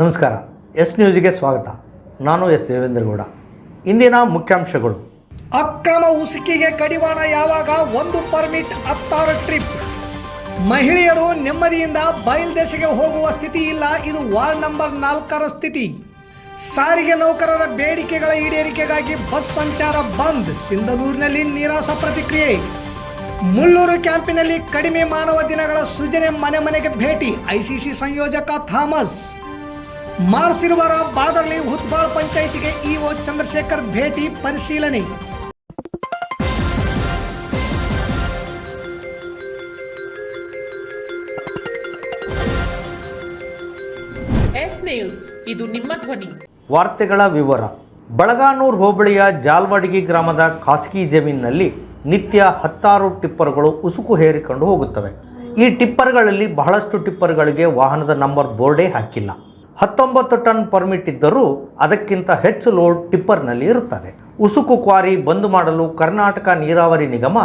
ನಮಸ್ಕಾರ. ಎಸ್ ನ್ಯೂಸ್ಗೆ ಸ್ವಾಗತ. ನಾನು ಎಸ್ ದೇವೇಂದ್ರಗೌಡ ಇಂದಿನ ಮುಖ್ಯಾಂಶಗಳು. ಅಕ್ರಮ ಉಸುಕಿಗೆ ಕಡಿವಾಣ ಯಾವಾಗ ಒಂದು ಪರ್ಮಿಟ್ ಹತ್ತಾರು ಟ್ರಿಪ್? ಮಹಿಳೆಯರು ನೆಮ್ಮದಿಯಿಂದ ಬಯಲ್ದೇಶಕ್ಕೆ ಹೋಗುವ ಸ್ಥಿತಿ ಇಲ್ಲ, ಇದು ವಾರ್ಡ್ ನಂಬರ್ ನಾಲ್ಕರ ಸ್ಥಿತಿ. ಸಾರಿಗೆ ನೌಕರರ ಬೇಡಿಕೆಗಳ ಈಡೇರಿಕೆಗಾಗಿ ಬಸ್ ಸಂಚಾರ ಬಂದ್, ಸಿಂಧನೂರಿನಲ್ಲಿ ನಿರಾಸ ಪ್ರತಿಕ್ರಿಯೆ. ಮುಳ್ಳೂರು ಕ್ಯಾಂಪಿನಲ್ಲಿ ಕಡಿಮೆ ಮಾನವ ದಿನಗಳ ಸೃಜನೆ ಮನೆ ಮನೆಗೆ ಭೇಟಿ, ಐಸಿಸಿ ಸಂಯೋಜಕ ಥಾಮಸ್. ಮಾರ್ಸಿರುವರ ಬಾದರ್ಲಿ ಹುತ್ಬಾಳ್ ಪಂಚಾಯಿತಿಗೆ ಇಒ ಚಂದ್ರಶೇಖರ್ ಭೇಟಿ ಪರಿಶೀಲನೆ. ಎಸ್ ನ್ಯೂಸ್ ಇದು ನಿಮ್ಮ ಧ್ವನಿ. ವಾರ್ತೆಗಳ ವಿವರ. ಬಳಗಾನೂರ್ ಹೋಬಳಿಯ ಜಾಲ್ವಡಗಿ ಗ್ರಾಮದ ಖಾಸಗಿ ಜಮೀನಿನಲ್ಲಿ ನಿತ್ಯ ಹತ್ತಾರು ಟಿಪ್ಪರ್ಗಳು ಉಸುಕು ಹೇರಿಕೊಂಡು ಹೋಗುತ್ತವೆ. ಈ ಟಿಪ್ಪರ್ಗಳಲ್ಲಿ ಬಹಳಷ್ಟು ಟಿಪ್ಪರ್ಗಳಿಗೆ ವಾಹನದ ನಂಬರ್ ಬೋರ್ಡೇ ಹಾಕಿಲ್ಲ. ಹತ್ತೊಂಬತ್ತು ಟನ್ ಪರ್ಮಿಟ್ ಇದ್ದರೂ ಅದಕ್ಕಿಂತ ಹೆಚ್ಚು ಲೋಡ್ ಟಿಪ್ಪರ್ನಲ್ಲಿ ಇರುತ್ತದೆ. ಉಸುಕು ಕ್ವಾರಿ ಬಂದ್ ಮಾಡಲು ಕರ್ನಾಟಕ ನೀರಾವರಿ ನಿಗಮ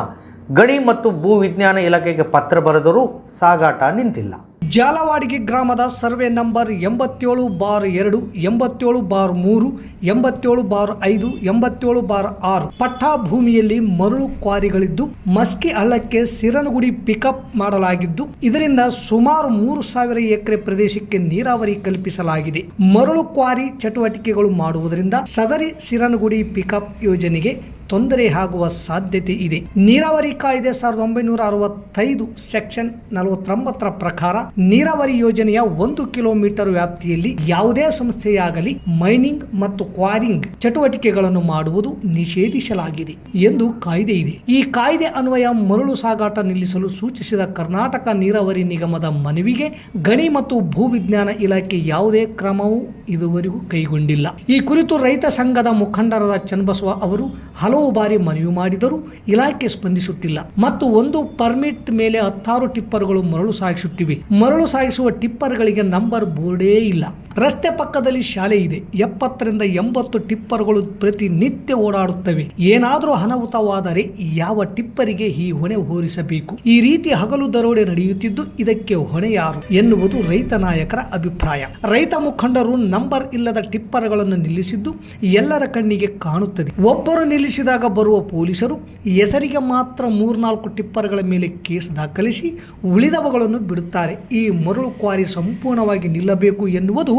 ಗಣಿ ಮತ್ತು ಭೂ ವಿಜ್ಞಾನ ಇಲಾಖೆಗೆ ಪತ್ರ ಬರೆದರೂ ಸಾಗಾಟ ನಿಂತಿಲ್ಲ. ಜಾಲವಾಡಿಗೆ ಗ್ರಾಮದ ಸರ್ವೆ ನಂಬರ್ ಎಂಬತ್ತೇಳು ಬಾರ್ ಎರಡು, ಎಂಬತ್ತೇಳು ಬಾರ್ ಮೂರು, ಎಂಬತ್ತೇಳು ಬಾರ್ ಐದು, ಎಂಬತ್ತೇಳು ಬಾರ್ ಆರು ಪಟ್ಟಾ ಭೂಮಿಯಲ್ಲಿ ಮರಳು ಕ್ವಾರಿಗಳಿದ್ದು, ಮಸ್ಕಿ ಹಳ್ಳಕ್ಕೆ ಸಿರನಗುಡಿ ಪಿಕಪ್ ಮಾಡಲಾಗಿದ್ದು, ಇದರಿಂದ ಸುಮಾರು ಮೂರು ಸಾವಿರ ಎಕರೆ ಪ್ರದೇಶಕ್ಕೆ ನೀರಾವರಿ ಕಲ್ಪಿಸಲಾಗಿದೆ. ಮರಳು ಕ್ವಾರಿ ಚಟುವಟಿಕೆಗಳು ಮಾಡುವುದರಿಂದ ಸದರಿ ಸಿರನಗುಡಿ ಪಿಕಪ್ ಯೋಜನೆಗೆ ತೊಂದರೆ ಆಗುವ ಸಾಧ್ಯತೆ ಇದೆ. ನೀರಾವರಿ ಕಾಯ್ದೆ ಸಾವಿರದ ಒಂಬೈನೂರ ಅರವತ್ತೈದು, ಸೆಕ್ಷನ್ ನಲವತ್ತೊಂಬತ್ತರ ಪ್ರಕಾರ ನೀರಾವರಿ ಯೋಜನೆಯ ಒಂದು ಕಿಲೋಮೀಟರ್ ವ್ಯಾಪ್ತಿಯಲ್ಲಿ ಯಾವುದೇ ಸಂಸ್ಥೆಯಾಗಲಿ ಮೈನಿಂಗ್ ಮತ್ತು ಕ್ವಾರಿಂಗ್ ಚಟುವಟಿಕೆಗಳನ್ನು ಮಾಡುವುದು ನಿಷೇಧಿಸಲಾಗಿದೆ ಎಂದು ಕಾಯ್ದೆ ಇದೆ. ಈ ಕಾಯ್ದೆ ಅನ್ವಯ ಮರಳು ಸಾಗಾಟ ನಿಲ್ಲಿಸಲು ಸೂಚಿಸಿದ ಕರ್ನಾಟಕ ನೀರಾವರಿ ನಿಗಮದ ಮನವಿಗೆ ಗಣಿ ಮತ್ತು ಭೂವಿಜ್ಞಾನ ಇಲಾಖೆ ಯಾವುದೇ ಕ್ರಮವೂ ಇದುವರೆಗೂ ಕೈಗೊಂಡಿಲ್ಲ. ಈ ಕುರಿತು ರೈತ ಸಂಘದ ಮುಖಂಡರಾದ ಚನ್ನಬಸವ ಅವರು ಹಲವು ಬಾರಿ ಮನವಿ ಮಾಡಿದರೂ ಇಲಾಖೆ ಸ್ಪಂದಿಸುತ್ತಿಲ್ಲ. ಮತ್ತು ಒಂದು ಪರ್ಮಿಟ್ ಮೇಲೆ ಹತ್ತಾರು ಟಿಪ್ಪರ್ಗಳು ಮರಳು ಸಾಗಿಸುತ್ತಿವೆ. ಮರಳು ಸಾಗಿಸುವ ಟಿಪ್ಪರ್ಗಳಿಗೆ ನಂಬರ್ ಬೋರ್ಡೇ ಇಲ್ಲ. ರಸ್ತೆ ಪಕ್ಕದಲ್ಲಿ ಶಾಲೆ ಇದೆ. ಎಪ್ಪತ್ತರಿಂದ ಎಂಬತ್ತು ಟಿಪ್ಪರ್ಗಳು ಪ್ರತಿನಿತ್ಯ ಓಡಾಡುತ್ತವೆ. ಏನಾದರೂ ಅನಾಹುತವಾದರೆ ಯಾವ ಟಿಪ್ಪರಿಗೆ ಈ ಹೊಣೆ ಹೋರಿಸಬೇಕು? ಈ ರೀತಿ ಹಗಲು ದರೋಡೆ ನಡೆಯುತ್ತಿದ್ದು ಇದಕ್ಕೆ ಹೊಣೆ ಯಾರು? ಎನ್ನುವುದು ರೈತ ನಾಯಕರ ಅಭಿಪ್ರಾಯ. ರೈತ ಮುಖಂಡರು ನಂಬರ್ ಇಲ್ಲದ ಟಿಪ್ಪರ್ಗಳನ್ನು ನಿಲ್ಲಿಸಿದ್ದು ಎಲ್ಲರ ಕಣ್ಣಿಗೆ ಕಾಣುತ್ತದೆ. ಒಬ್ಬರು ನಿಲ್ಲಿಸಿದಾಗ ಬರುವ ಪೊಲೀಸರು ಹೆಸರಿಗೆ ಮಾತ್ರ ಮೂರ್ನಾಲ್ಕು ಟಿಪ್ಪರ್ಗಳ ಮೇಲೆ ಕೇಸ್ ದಾಖಲಿಸಿ ಉಳಿದವುಗಳನ್ನು ಬಿಡುತ್ತಾರೆ. ಈ ಮರಳು ಕ್ವಾರಿ ಸಂಪೂರ್ಣವಾಗಿ ನಿಲ್ಲಬೇಕು ಎನ್ನುವುದು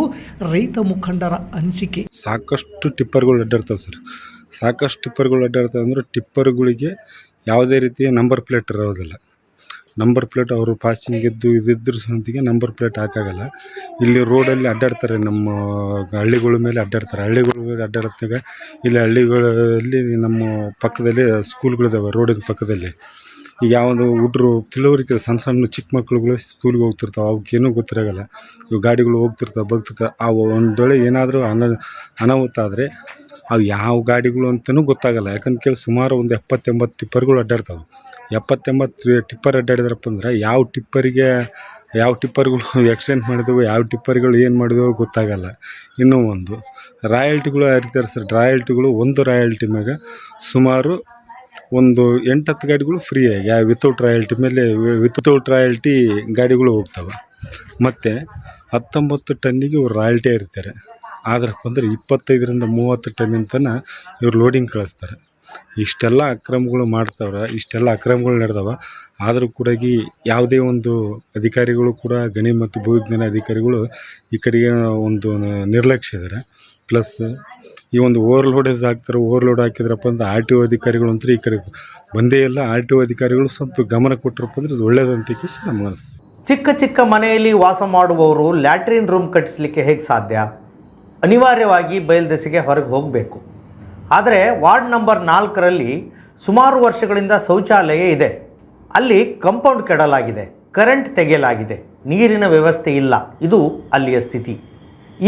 ರೈತ ಮುಖಂಡರ ಅನಿಸಿಕೆ. ಸಾಕಷ್ಟು ಟಿಪ್ಪರ್ಗಳು ಅಡ್ಡಾಡ್ತವೆ ಸರ್. ಸಾಕಷ್ಟು ಟಿಪ್ಪರ್ಗಳು ಅಡ್ಡಾಡ್ತವೆ ಅಂದ್ರೆ ಟಿಪ್ಪರ್ಗಳಿಗೆ ಯಾವುದೇ ರೀತಿಯ ನಂಬರ್ ಪ್ಲೇಟ್ ಇರೋದಿಲ್ಲ. ನಂಬರ್ ಪ್ಲೇಟ್ ಅವರು ಪಾಸಿಂಗ್ ಇದ್ದು ಇದಿದ್ದರೂ ಸಂತಿಗೆ ನಂಬರ್ ಪ್ಲೇಟ್ ಹಾಕಾಗಲ್ಲ. ಇಲ್ಲಿ ರೋಡಲ್ಲಿ ಅಡ್ಡಾಡ್ತಾರೆ ನಮ್ಮ ಹಳ್ಳಿಗಳ ಮೇಲೆ ಅಡ್ಡಾಡ್ತಾರೆ. ಹಳ್ಳಿಗಳ ಮೇಲೆ ಅಡ್ಡಾಡ್ತಾಗ ಇಲ್ಲಿ ಹಳ್ಳಿಗಳಲ್ಲಿ ನಮ್ಮ ಪಕ್ಕದಲ್ಲಿ ಸ್ಕೂಲ್ಗಳಿದ್ದಾವೆ ರೋಡಿನ ಪಕ್ಕದಲ್ಲಿ. ಈಗ ಯಾವೊಂದು ಹುಡ್ರು ತಿಳುವಳಿಕೆ ಸಣ್ಣ ಸಣ್ಣ ಚಿಕ್ಕ ಮಕ್ಳುಗಳು ಸ್ಕೂಲ್ಗೆ ಹೋಗ್ತಿರ್ತಾವೆ. ಅವಕ್ಕೇನೂ ಗೊತ್ತಿರೋಲ್ಲ ಇವು ಗಾಡಿಗಳು ಹೋಗ್ತಿರ್ತಾವೆ ಬರ್ತಿರ್ತಾವೆ ಆ ಒಂದು ವೇಳೆ ಏನಾದರೂ ಅನ ಅನಾಹುತ ಆದರೆ ಅವು ಯಾವ ಗಾಡಿಗಳು ಅಂತಲೂ ಗೊತ್ತಾಗಲ್ಲ. ಯಾಕಂತ ಕೇಳಿ ಸುಮಾರು ಒಂದು ಎಪ್ಪತ್ತೆಂಬತ್ತು ಟಿಪ್ಪರ್ಗಳು ಅಡ್ಡಾಡ್ತಾವೆ. ಎಪ್ಪತ್ತೆಂಬತ್ತು ಟಿಪ್ಪರ್ ಅಡ್ಡಾಡಿದ್ರಪ್ಪ ಅಂದ್ರೆ ಯಾವ ಟಿಪ್ಪರಿಗೆ, ಯಾವ ಟಿಪ್ಪರ್ಗಳು ಎಕ್ಸ್ಚೇಂಜ್ ಮಾಡಿದವು, ಯಾವ ಟಿಪ್ಪರ್ಗಳು ಏನು ಮಾಡಿದವು ಗೊತ್ತಾಗಲ್ಲ. ಇನ್ನೂ ಒಂದು, ರಾಯಲ್ಟಿಗಳು ಹರಿತಾರೆ ಸರ್? ರಾಯಲ್ಟಿಗಳು ಒಂದು ರಾಯಲ್ಟಿ ಮ್ಯಾಗ ಸುಮಾರು ಒಂದು ಎಂಟತ್ತು ಗಾಡಿಗಳು ಫ್ರೀಯಾಗಿ ವಿತೌಟ್ ರಾಯಲ್ಟಿ ಮೇಲೆ, ವಿತೌಟ್ ರಾಯಲ್ಟಿ ಗಾಡಿಗಳು ಹೋಗ್ತವೆ. ಮತ್ತು ಹತ್ತೊಂಬತ್ತು ಟನ್ನಿಗೆ ಇವ್ರು ರಾಯಲ್ಟಿ ಇರ್ತಾರೆ. ಆದ್ರಪ್ಪ ಅಂದ್ರೆ ಇಪ್ಪತ್ತೈದರಿಂದ ಮೂವತ್ತು ಟನ್ನಿನ ತನಕ ಇವ್ರು ಲೋಡಿಂಗ್ ಕಳಿಸ್ತಾರೆ. ಇಷ್ಟೆಲ್ಲ ಅಕ್ರಮಗಳು ಮಾಡ್ತಾವ್ರೆ, ಇಷ್ಟೆಲ್ಲ ಅಕ್ರಮಗಳು ನಡೆದವ. ಆದರೂ ಕೂಡ ಈ ಯಾವುದೇ ಒಂದು ಅಧಿಕಾರಿಗಳು ಕೂಡ ಗಣಿ ಮತ್ತು ಭೂವಿಜ್ಞಾನ ಅಧಿಕಾರಿಗಳು ಈ ಕಡೆಗೆ ಒಂದು ನಿರ್ಲಕ್ಷ್ಯ ಇದ್ದಾರೆ. ಪ್ಲಸ್ ಈ ಒಂದು ಓವರ್ಲೋಡೇಜ್ ಹಾಕ್ತಾರೆ ಓವರ್ಲೋಡ್ ಹಾಕಿದ್ರಪ್ಪ ಅಂದ್ರೆ ಆರ್ ಟಿ ಒ ಅಧಿಕಾರಿಗಳು ಅಂತೂ ಈ ಕಡೆ ಬಂದೇ ಇಲ್ಲ. ಆರ್ ಟಿ ಒ ಅಧಿಕಾರಿಗಳು ಸ್ವಲ್ಪ ಗಮನ ಕೊಟ್ಟರಪ್ಪ ಅಂದ್ರೆ ಇದು ಒಳ್ಳೇದಂತ ನಮ್ಮ ಅನಿಸ್ತದೆ ಚಿಕ್ಕ ಚಿಕ್ಕ ಮನೆಯಲ್ಲಿ ವಾಸ ಮಾಡುವವರು ಲ್ಯಾಟ್ರಿನ್ ರೂಮ್ ಕಟ್ಟಿಸಲಿಕ್ಕೆ ಹೇಗೆ ಸಾಧ್ಯ? ಅನಿವಾರ್ಯವಾಗಿ ಬಯಲ್ದೆಸೆಗೆ ಹೊರಗೆ ಹೋಗಬೇಕು. ಆದರೆ ವಾರ್ಡ್ ನಂಬರ್ ನಾಲ್ಕರಲ್ಲಿ ಸುಮಾರು ವರ್ಷಗಳಿಂದ ಶೌಚಾಲಯ ಇದೆ. ಅಲ್ಲಿ ಕಂಪೌಂಡ್ ಕೆಡಲಾಗಿದೆ, ಕರೆಂಟ್ ತೆಗೆಯಲಾಗಿದೆ, ನೀರಿನ ವ್ಯವಸ್ಥೆ ಇಲ್ಲ. ಇದು ಅಲ್ಲಿಯ ಸ್ಥಿತಿ.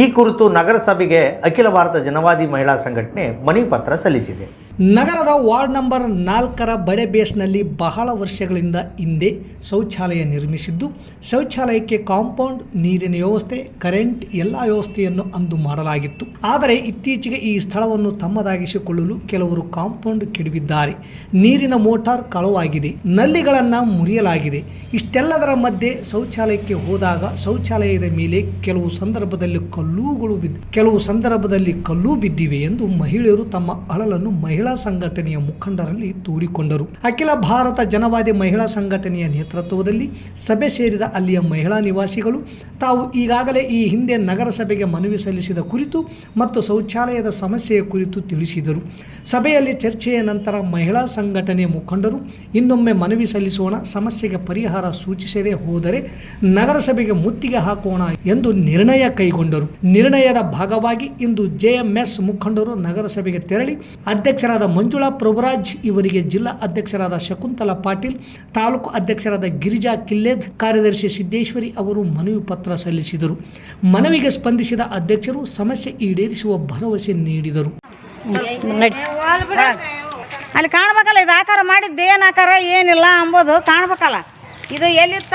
ಈ ಕುರಿತು ನಗರಸಭೆಗೆ ಅಖಿಲ ಭಾರತ ಜನವಾದಿ ಮಹಿಳಾ ಸಂಘಟನೆ ಮನವಿ ಪತ್ರ ಸಲ್ಲಿಸಿದೆ. ನಗರದ ವಾರ್ಡ್ ನಂಬರ್ ನಾಲ್ಕರ ಬಡೆ ಬೇಸ್ನಲ್ಲಿ ಬಹಳ ವರ್ಷಗಳಿಂದ ಹಿಂದೆ ಶೌಚಾಲಯ ನಿರ್ಮಿಸಿದ್ದು, ಶೌಚಾಲಯಕ್ಕೆ ಕಾಂಪೌಂಡ್, ನೀರಿನ ವ್ಯವಸ್ಥೆ, ಕರೆಂಟ್ ಎಲ್ಲ ವ್ಯವಸ್ಥೆಯನ್ನು ಅಂದು ಮಾಡಲಾಗಿತ್ತು. ಆದರೆ ಇತ್ತೀಚೆಗೆ ಈ ಸ್ಥಳವನ್ನು ತಮ್ಮದಾಗಿಸಿಕೊಳ್ಳಲು ಕೆಲವರು ಕಾಂಪೌಂಡ್ ಕೆಡವಿದ್ದಾರೆ. ನೀರಿನ ಮೋಟಾರ್ ಕಳವಾಗಿದೆ, ನಲ್ಲಿಗಳನ್ನು ಮುರಿಯಲಾಗಿದೆ. ಇಷ್ಟೆಲ್ಲದರ ಮಧ್ಯೆ ಶೌಚಾಲಯಕ್ಕೆ ಹೋದಾಗ ಶೌಚಾಲಯದ ಮೇಲೆ ಕೆಲವು ಸಂದರ್ಭದಲ್ಲಿ ಕಲ್ಲುಗಳು ಬಿದ್ದ, ಕೆಲವು ಸಂದರ್ಭದಲ್ಲಿ ಕಲ್ಲು ಬಿದ್ದಿವೆ ಎಂದು ಮಹಿಳೆಯರು ತಮ್ಮ ಅಳಲನ್ನು ಮಹಿಳಾ ಸಂಘಟನೆಯ ಮುಖಂಡರಲ್ಲಿ ತೂಡಿಕೊಂಡರು ಅಖಿಲ ಭಾರತ ಜನವಾದಿ ಮಹಿಳಾ ಸಂಘಟನೆಯ ನೇತೃತ್ವದಲ್ಲಿ ಸಭೆ ಸೇರಿದ ಅಲ್ಲಿಯ ಮಹಿಳಾ ನಿವಾಸಿಗಳು ತಾವು ಈಗಾಗಲೇ ಈ ಹಿಂದೆ ನಗರಸಭೆಗೆ ಮನವಿ ಸಲ್ಲಿಸಿದ ಕುರಿತು ಮತ್ತು ಶೌಚಾಲಯದ ಸಮಸ್ಯೆಯ ಕುರಿತು ತಿಳಿಸಿದರು. ಸಭೆಯಲ್ಲಿ ಚರ್ಚೆಯ ನಂತರ ಮಹಿಳಾ ಸಂಘಟನೆಯ ಮುಖಂಡರು ಇನ್ನೊಮ್ಮೆ ಮನವಿ ಸಲ್ಲಿಸೋಣ, ಸಮಸ್ಯೆಗೆ ಪರಿಹಾರ ಸೂಚಿಸದೆ ಹೋದರೆ ನಗರಸಭೆಗೆ ಮುತ್ತಿಗೆ ಹಾಕೋಣ ಎಂದು ನಿರ್ಣಯ ಕೈಗೊಂಡರು. ನಿರ್ಣಯದ ಭಾಗವಾಗಿ ಇಂದು ಜೆಎಂಎಸ್ ಮುಖಂಡರು ನಗರಸಭೆಗೆ ತೆರಳಿ ಅಧ್ಯಕ್ಷರಾದ ಮಂಜುಳಾ ಪ್ರಭುರಾಜ್ ಇವರಿಗೆ ಜಿಲ್ಲಾ ಅಧ್ಯಕ್ಷರಾದ ಶಕುಂತಲಾ ಪಾಟೀಲ್, ತಾಲೂಕು ಅಧ್ಯಕ್ಷರಾದ ಗಿರಿಜಾ ಕಿಲ್ಲೇದ್, ಕಾರ್ಯದರ್ಶಿ ಸಿದ್ದೇಶ್ವರಿ ಅವರು ಮನವಿ ಪತ್ರ ಸಲ್ಲಿಸಿದರು. ಮನವಿಗೆ ಸ್ಪಂದಿಸಿದ ಅಧ್ಯಕ್ಷರು ಸಮಸ್ಯೆ ಈಡೇರಿಸುವ ಭರವಸೆ ನೀಡಿದರು. ನಡಿ. ಅಲ್ಲಿ ಕಾಣ್ಬೇಕಲ್ಲ, ಇದು ಆಕಾರ ಮಾಡಿದ್ದು ಏನು ಆಕಾರ, ಏನಿಲ್ಲ ಅಂಬೋದು, ಕಾಣ್ಬೇಕಲ್ಲ. ಇದು ಎಲ್ಲಿತ್ತ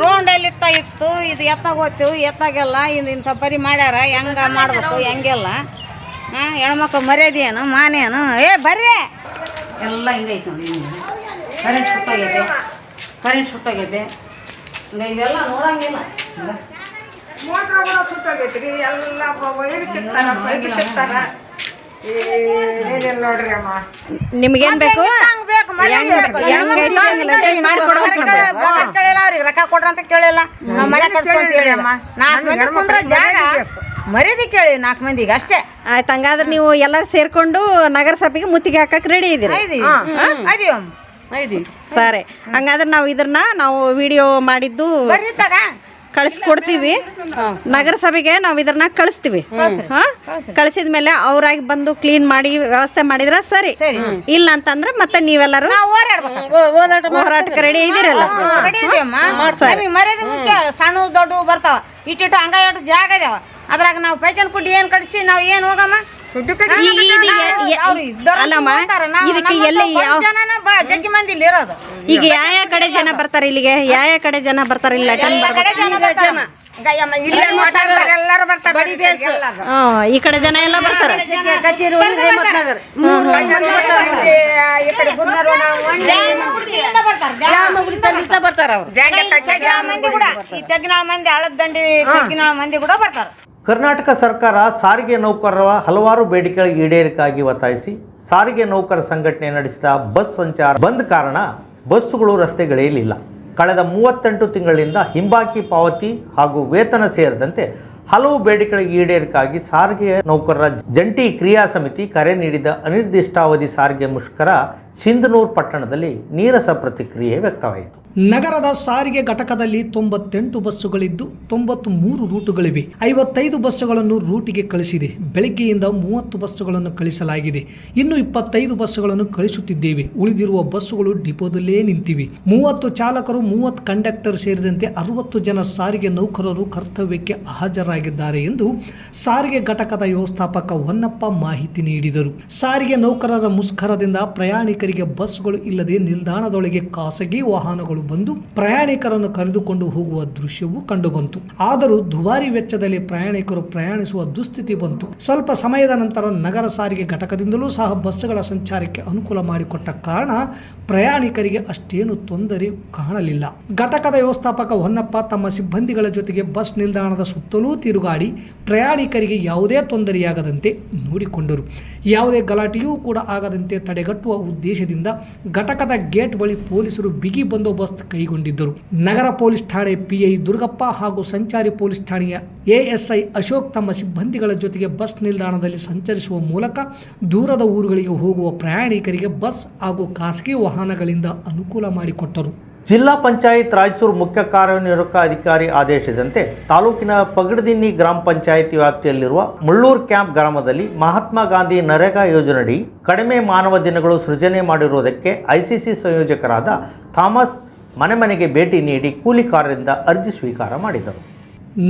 ರೋಂಡ್ ಎಲ್ಲಿತ್ತ ಇತ್ತು, ಇದು ಎತ್ತಾಗ ಹೋಗ್ತೀವಿ ಎತ್ತಾಗೆಲ್ಲ ಇದು ಇಂಥ ಪರಿ ಮಾಡ್ಯಾರ, ಹೆಂಗ ಮಾಡ್ಬೇಕು, ಹೆಂಗೆಲ್ಲ. ಹಾಂ ಹೆಣ್ಮಕ್ಳು ಮರ್ಯಾದೇನು ಏನು ಮಾನೆ ಏನು ಏ ಬರ್ರಿ. ಎಲ್ಲ ಹಿಂಗೈತೆ ನೋಡಿ ಕರೆಂಟ್ ಸುಟ್ಟೋಗೈತೆ ಕರೆಂಟ್ ಸುಟ್ಟೋಗೈತೆ ಹಿಂಗೆ ಇವೆಲ್ಲ ನೋಡಂಗಿಲ್ಲ. ಎಲ್ಲ ವೈರ್ ಕಿತ್ತಾರ ಪೈಪ್ ಕಿತ್ತಾರ ನೋಡ್ರಿ ಅಮ್ಮ? ನಿಮ್ಗೇನ್ ಬೇಕು? ರೊಕ್ಕ ಕೊಡ್ರಿ ಅಂತ ಕೇಳಿಲ್ಲ. ನಾವು ಮನೆ ಕಟ್ಸ್ಕೊಂತ ಹೇಳಿಲ್ಲ ನಾಲ್ಕು ಮಂದಿ ಕುಂದ್ರ ಜಾಗ. ಮರ್ಯಾದೆ ಕೇಳಿ ನಾಲ್ಕು ಮಂದಿಗೆ ಅಷ್ಟೇ. ಆಯ್ತು ಹಂಗಾದ್ರೆ ನೀವು ಎಲ್ಲರೂ ಸೇರ್ಕೊಂಡು ನಗರಸಭೆಗೆ ಮುತ್ತಿಗೆ ಹಾಕಕ್ ರೆಡಿ ಇದೀರಿ. ಐದಿವಿ ಐದಿವಿ ಐದಿವಿ ಸರಿ ಹಂಗಾದ್ರೆ ನಾವು ಇದನ್ನ ನಾವು ವಿಡಿಯೋ ಮಾಡಿದ್ದು ಬರ್ರಿ ತಗ ಕಳಿಸ್ಕೊಡ್ತೀವಿ ನಗರಸಭೆಗೆ ನಾವು ಇದನ್ನ ಕಳಿಸ್ತೀವಿ. ಹಾ? ಕಳಿಸಿದ ಮೇಲೆ ಅವ್ರಾಗಿ ಬಂದು ಕ್ಲೀನ್ ಮಾಡಿ ವ್ಯವಸ್ಥೆ ಮಾಡಿದ್ರೆ ಸರಿ. ಇಲ್ಲ ಅಂತಂದ್ರೆ ಮತ್ತೆ ನೀವೆಲ್ಲರೂ ಹೋರಾಟಕ್ಕೆ ರೆಡಿ ಇದೀರಲ್ಲ ರೆಡಿ ಇದೀವಮ್ಮ. ನಮಗೆ ಮರ್ಯಾದೆ ಮುಖ್ಯ ಸಣ್ಣ ದೊಡ್ಡ ಬರ್ತಾವ. ಇಟ್ಟಿಟ್ಟು ಹಂಗ ಜಾಗ ಇದಾವ. ಅದ್ರಾಗ ನಾವು ಪೈಕನ್ ಕುಡ್ಡಿ ಏನ್ ಕಡಿಸಿ ನಾವು ಏನ್ ಹೋಗಮ್ಮ? ಜಗ್ಗಿ ಮಂದಿ ಇಲ್ಲಿ ಇರೋದು. ಈಗ ಯಾವ ಯಾವ ಕಡೆ ಜನ ಬರ್ತಾರೆ ಇಲ್ಲಿಗೆ? ಯಾವ ಯಾವ ಕಡೆ ಜನ ಬರ್ತಾರೆ ಇಲ್ಲಿ ಈ ಕಡೆ ಜನ ಎಲ್ಲ ಬರ್ತಾರೆ. ಬರ್ತಾರೆ. ಮಂದಿ ಕೂಡ ಈ ತೆಗ್ಗಿನಾಳ ಮಂದಿ ಹಳದ ದಂಡಿ ತೆಗ್ಗಿನಾಳ ಮಂದಿ ಕೂಡ ಬರ್ತಾರ. ಕರ್ನಾಟಕ ಸರ್ಕಾರ ಸಾರಿಗೆ ನೌಕರರ ಹಲವಾರು ಬೇಡಿಕೆಗಳ ಈಡೇರಿಕೆಗಾಗಿ ಒತ್ತಾಯಿಸಿ, ಸಾರಿಗೆ ನೌಕರ ಸಂಘಟನೆ ನಡೆಸಿದ ಬಸ್ ಸಂಚಾರ ಬಂದ್ ಕಾರಣ ಬಸ್ಸುಗಳು ರಸ್ತೆಗಳಿರಲಿಲ್ಲ ಕಳೆದ ಮೂವತ್ತೆಂಟು ತಿಂಗಳಿಂದ ಹಿಂಬಾಕಿ ಪಾವತಿ ಹಾಗೂ ವೇತನ ಸೇರಿದಂತೆ ಹಲವು ಬೇಡಿಕೆಗಳ ಈಡೇರಿಕೆಗಾಗಿ ಸಾರಿಗೆ ನೌಕರರ ಜಂಟಿ ಕ್ರಿಯಾ ಸಮಿತಿ ಕರೆ ನೀಡಿದ ಅನಿರ್ದಿಷ್ಟಾವಧಿ ಸಾರಿಗೆ ಮುಷ್ಕರ ಸಿಂಧನೂರು ಪಟ್ಟಣದಲ್ಲಿ ನೀರಸ ಪ್ರತಿಕ್ರಿಯೆ ವ್ಯಕ್ತವಾಯಿತು. ನಗರದ ಸಾರಿಗೆ ಘಟಕದಲ್ಲಿ ತೊಂಬತ್ತೆಂಟು ಬಸ್ಸುಗಳಿದ್ದು ತೊಂಬತ್ತು ಮೂರು ರೂಟುಗಳಿವೆ. ಐವತ್ತೈದು ಬಸ್ಸುಗಳನ್ನು ರೂಟಿಗೆ ಕಳಿಸಿದೆ. ಬೆಳಗ್ಗೆಯಿಂದ ಮೂವತ್ತು ಬಸ್ಸುಗಳನ್ನು ಕಳಿಸಲಾಗಿದೆ. ಇನ್ನು ಇಪ್ಪತ್ತೈದು ಬಸ್ಸುಗಳನ್ನು ಕಳಿಸುತ್ತಿದ್ದೇವೆ. ಉಳಿದಿರುವ ಬಸ್ಸುಗಳು ಡಿಪೋದಲ್ಲೇ ನಿಂತಿವೆ. ಮೂವತ್ತು ಚಾಲಕರು, ಮೂವತ್ತು ಕಂಡಕ್ಟರ್ ಸೇರಿದಂತೆ ಅರವತ್ತು ಜನ ಸಾರಿಗೆ ನೌಕರರು ಕರ್ತವ್ಯಕ್ಕೆ ಹಾಜರಾಗಿದ್ದಾರೆ ಎಂದು ಸಾರಿಗೆ ಘಟಕದ ವ್ಯವಸ್ಥಾಪಕ ಹೊನ್ನಪ್ಪ ಮಾಹಿತಿ ನೀಡಿದರು. ಸಾರಿಗೆ ನೌಕರರ ಮುಷ್ಕರದಿಂದ ಪ್ರಯಾಣಿಕರಿಗೆ ಬಸ್ಗಳು ಇಲ್ಲದೆ ನಿಲ್ದಾಣದೊಳಗೆ ಖಾಸಗಿ ವಾಹನಗಳು ಬಂದು ಪ್ರಯಾಣಿಕರನ್ನು ಕರೆದುಕೊಂಡು ಹೋಗುವ ದೃಶ್ಯವೂ ಕಂಡುಬಂತು. ಆದರೂ ದುಬಾರಿ ವೆಚ್ಚದಲ್ಲಿ ಪ್ರಯಾಣಿಕರು ಪ್ರಯಾಣಿಸುವ ದುಸ್ಥಿತಿ ಬಂತು. ಸ್ವಲ್ಪ ಸಮಯದ ನಂತರ ನಗರ ಸಾರಿಗೆ ಘಟಕದಿಂದಲೂ ಸಹ ಬಸ್ಸುಗಳ ಸಂಚಾರಕ್ಕೆ ಅನುಕೂಲ ಮಾಡಿಕೊಟ್ಟ ಕಾರಣ ಪ್ರಯಾಣಿಕರಿಗೆ ಅಷ್ಟೇನು ತೊಂದರೆ ಕಾಣಲಿಲ್ಲ. ಘಟಕದ ವ್ಯವಸ್ಥಾಪಕ ಹೊನ್ನಪ್ಪ ತಮ್ಮ ಸಿಬ್ಬಂದಿಗಳ ಜೊತೆಗೆ ಬಸ್ ನಿಲ್ದಾಣದ ಸುತ್ತಲೂ ತಿರುಗಾಡಿ ಪ್ರಯಾಣಿಕರಿಗೆ ಯಾವುದೇ ತೊಂದರೆಯಾಗದಂತೆ ನೋಡಿಕೊಂಡರು. ಯಾವುದೇ ಗಲಾಟೆಯೂ ಕೂಡ ಆಗದಂತೆ ತಡೆಗಟ್ಟುವ ಉದ್ದೇಶದಿಂದ ಘಟಕದ ಗೇಟ್ ಬಳಿ ಪೊಲೀಸರು ಬಿಗಿ ಬಂದೋಬಸ್ತ್ ಕೈಗೊಂಡಿದ್ದರು. ನಗರ ಪೊಲೀಸ್ ಠಾಣೆ ಪಿಐ ದುರ್ಗಪ್ಪ ಹಾಗೂ ಸಂಚಾರಿ ಪೊಲೀಸ್ ಠಾಣೆಯ ಎಎಸ್ಐ ಅಶೋಕ್ ತಮ್ಮ ಸಿಬ್ಬಂದಿಗಳ ಜೊತೆಗೆ ಬಸ್ ನಿಲ್ದಾಣದಲ್ಲಿ ಸಂಚರಿಸುವ ಮೂಲಕ ದೂರದ ಊರುಗಳಿಗೆ ಹೋಗುವ ಪ್ರಯಾಣಿಕರಿಗೆ ಬಸ್ ಹಾಗೂ ಖಾಸಗಿ ವಾಹನಗಳಿಂದ ಅನುಕೂಲ ಮಾಡಿಕೊಟ್ಟರು. ಜಿಲ್ಲಾ ಪಂಚಾಯತ್ ರಾಯಚೂರು ಮುಖ್ಯ ಕಾರ್ಯನಿರ್ವಾಹಕ ಅಧಿಕಾರಿ ಆದೇಶದಂತೆ ತಾಲೂಕಿನ ಪಗಡದಿನ್ನಿ ಗ್ರಾಮ ಪಂಚಾಯಿತಿ ವ್ಯಾಪ್ತಿಯಲ್ಲಿರುವ ಮುಳ್ಳೂರ್ ಕ್ಯಾಂಪ್ ಗ್ರಾಮದಲ್ಲಿ ಮಹಾತ್ಮ ಗಾಂಧಿ ನರೇಗಾ ಯೋಜನೆಯಡಿ ಕಡಿಮೆ ಮಾನವ ದಿನಗಳು ಸೃಜನೆ ಮಾಡಿರುವುದಕ್ಕೆ ಐಸಿಸಿ ಸಂಯೋಜಕರಾದ ಥಾಮಸ್ ಮನೆ ಮನೆಗೆ ಭೇಟಿ ನೀಡಿ ಕೂಲಿಕಾರರಿಂದ ಅರ್ಜಿ ಸ್ವೀಕಾರ ಮಾಡಿದರು.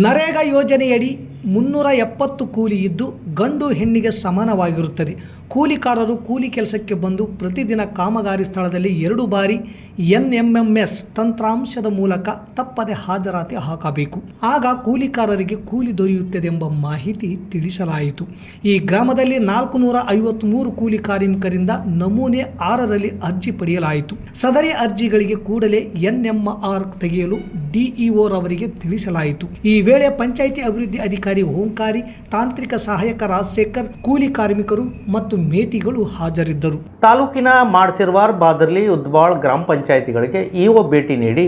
ನರೇಗಾ ಯೋಜನೆಯಡಿ ಮುನ್ನೂರ ಎಪ್ಪತ್ತು ಕೂಲಿ ಇದ್ದು ಗಂಡು ಹೆಣ್ಣಿಗೆ ಸಮಾನವಾಗಿರುತ್ತದೆ. ಕೂಲಿಕಾರರು ಕೂಲಿ ಕೆಲಸಕ್ಕೆ ಬಂದು ಪ್ರತಿದಿನ ಕಾಮಗಾರಿ ಸ್ಥಳದಲ್ಲಿ ಎರಡು ಬಾರಿ ಎನ್ ಎಂ ತಂತ್ರಾಂಶದ ಮೂಲಕ ತಪ್ಪದೆ ಹಾಜರಾತಿ ಹಾಕಬೇಕು. ಆಗ ಕೂಲಿಕಾರರಿಗೆ ಕೂಲಿ ದೊರೆಯುತ್ತದೆಂಬ ಮಾಹಿತಿ ತಿಳಿಸಲಾಯಿತು. ಈ ಗ್ರಾಮದಲ್ಲಿ ನಾಲ್ಕು ನೂರ ಕೂಲಿ ಕಾರ್ಮಿಕರಿಂದ ನಮೂನೆ ಆರರಲ್ಲಿ ಅರ್ಜಿ ಪಡೆಯಲಾಯಿತು. ಸದರಿ ಅರ್ಜಿಗಳಿಗೆ ಕೂಡಲೇ ಎನ್ ಎಂ ಆರ್ ತೆಗೆಯಲು ಡಿಇಒ ರವರಿಗೆ ತಿಳಿಸಲಾಯಿತು. ಈ ವೇಳೆ ಪಂಚಾಯಿತಿ ಅಭಿವೃದ್ಧಿ ಅಧಿಕಾರಿ ಓಂಕಾರಿ ತಾಂತ್ರಿಕ ಸಹಾಯಕ ರಾಜಶೇಖರ್ ಕೂಲಿ ಕಾರ್ಮಿಕರು ಮತ್ತು ಮೇಟಿಗಳು ಹಾಜರಿದ್ದರು. ತಾಲೂಕಿನ ಮಾಡ್ಸಿರ್ವಾರ್ ಬಾದರ್ಲಿ ಉದ್ವಾಳ್ ಗ್ರಾಮ ಪಂಚಾಯಿತಿಗಳಿಗೆ ಇಒ ಭೇಟಿ ನೀಡಿ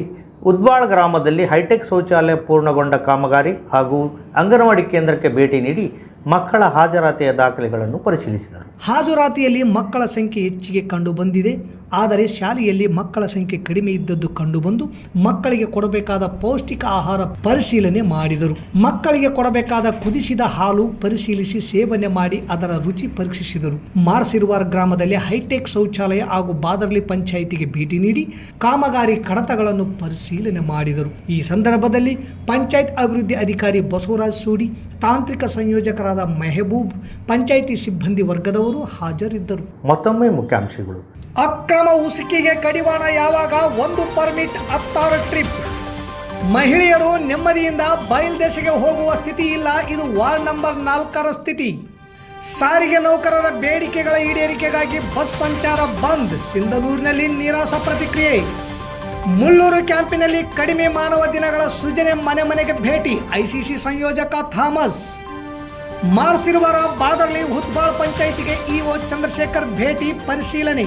ಉದ್ವಾಳ್ ಗ್ರಾಮದಲ್ಲಿ ಹೈಟೆಕ್ ಶೌಚಾಲಯ ಪೂರ್ಣಗೊಂಡ ಕಾಮಗಾರಿ ಹಾಗೂ ಅಂಗನವಾಡಿ ಕೇಂದ್ರಕ್ಕೆ ಭೇಟಿ ನೀಡಿ ಮಕ್ಕಳ ಹಾಜರಾತಿಯ ದಾಖಲೆಗಳನ್ನು ಪರಿಶೀಲಿಸಿದರು. ಹಾಜರಾತಿಯಲ್ಲಿ ಮಕ್ಕಳ ಸಂಖ್ಯೆ ಹೆಚ್ಚಿಗೆ ಕಂಡು ಬಂದಿದೆ. ಆದರೆ ಶಾಲೆಯಲ್ಲಿ ಮಕ್ಕಳ ಸಂಖ್ಯೆ ಕಡಿಮೆ ಇದ್ದದ್ದು ಕಂಡುಬಂದು ಮಕ್ಕಳಿಗೆ ಕೊಡಬೇಕಾದ ಪೌಷ್ಟಿಕ ಆಹಾರ ಪರಿಶೀಲನೆ ಮಾಡಿದರು. ಮಕ್ಕಳಿಗೆ ಕೊಡಬೇಕಾದ ಕುದಿಸಿದ ಹಾಲು ಪರಿಶೀಲಿಸಿ ಸೇವನೆ ಮಾಡಿ ಅದರ ರುಚಿ ಪರೀಕ್ಷಿಸಿದರು. ಮಾರ್ಸಿರುವಾರ್ ಗ್ರಾಮದಲ್ಲಿ ಹೈಟೆಕ್ ಶೌಚಾಲಯ ಹಾಗೂ ಬಾದರ್ಲಿ ಪಂಚಾಯಿತಿಗೆ ಭೇಟಿ ನೀಡಿ ಕಾಮಗಾರಿ ಕಡತಗಳನ್ನು ಪರಿಶೀಲನೆ ಮಾಡಿದರು. ಈ ಸಂದರ್ಭದಲ್ಲಿ ಪಂಚಾಯತ್ ಅಭಿವೃದ್ಧಿ ಅಧಿಕಾರಿ ಬಸವರಾಜ್ ಸೂಡಿ, ತಾಂತ್ರಿಕ ಸಂಯೋಜಕರಾದ ಮೆಹಬೂಬ್, ಪಂಚಾಯಿತಿ ಸಿಬ್ಬಂದಿ ವರ್ಗದವರು ಹಾಜರಿದ್ದರು. ಮತ್ತೊಮ್ಮೆ ಮುಖ್ಯಾಂಶಗಳು. ಅಕ್ರಮ ಉಸುಕಿಗೆ ಕಡಿವಾಣ ಯಾವಾಗ ಒಂದು ಪರ್ಮಿಟ್ ಹತ್ತಾರು ಟ್ರಿಪ್. ಮಹಿಳೆಯರು ನೆಮ್ಮದಿಯಿಂದ ಬಯಲ್ದೇಶಕ್ಕೆ ಹೋಗುವ ಸ್ಥಿತಿ ಇಲ್ಲ, ಇದು ವಾರ್ಡ್ ನಂಬರ್ ನಾಲ್ಕರ ಸ್ಥಿತಿ. ಸಾರಿಗೆ ನೌಕರರ ಬೇಡಿಕೆಗಳ ಈಡೇರಿಕೆಗಾಗಿ ಬಸ್ ಸಂಚಾರ ಬಂದ್, ಸಿಂಧನೂರಿನಲ್ಲಿ ನಿರಾಸ ಪ್ರತಿಕ್ರಿಯೆ. ಮುಳ್ಳೂರು ಕ್ಯಾಂಪಿನಲ್ಲಿ ಕಡಿಮೆ ಮಾನವ ದಿನಗಳ ಸೃಜನೆ ಮನೆ ಮನೆಗೆ ಭೇಟಿ, ಐಸಿಸಿ ಸಂಯೋಜಕ ಥಾಮಸ್. ಮಾರ್ಸಿರುವರ ಬಾದರ್ಲಿ ಹುತ್ಬಾಳ್ ಪಂಚಾಯಿತಿಗೆ ಇಒ ಚಂದ್ರಶೇಖರ್ ಭೇಟಿ ಪರಿಶೀಲನೆ.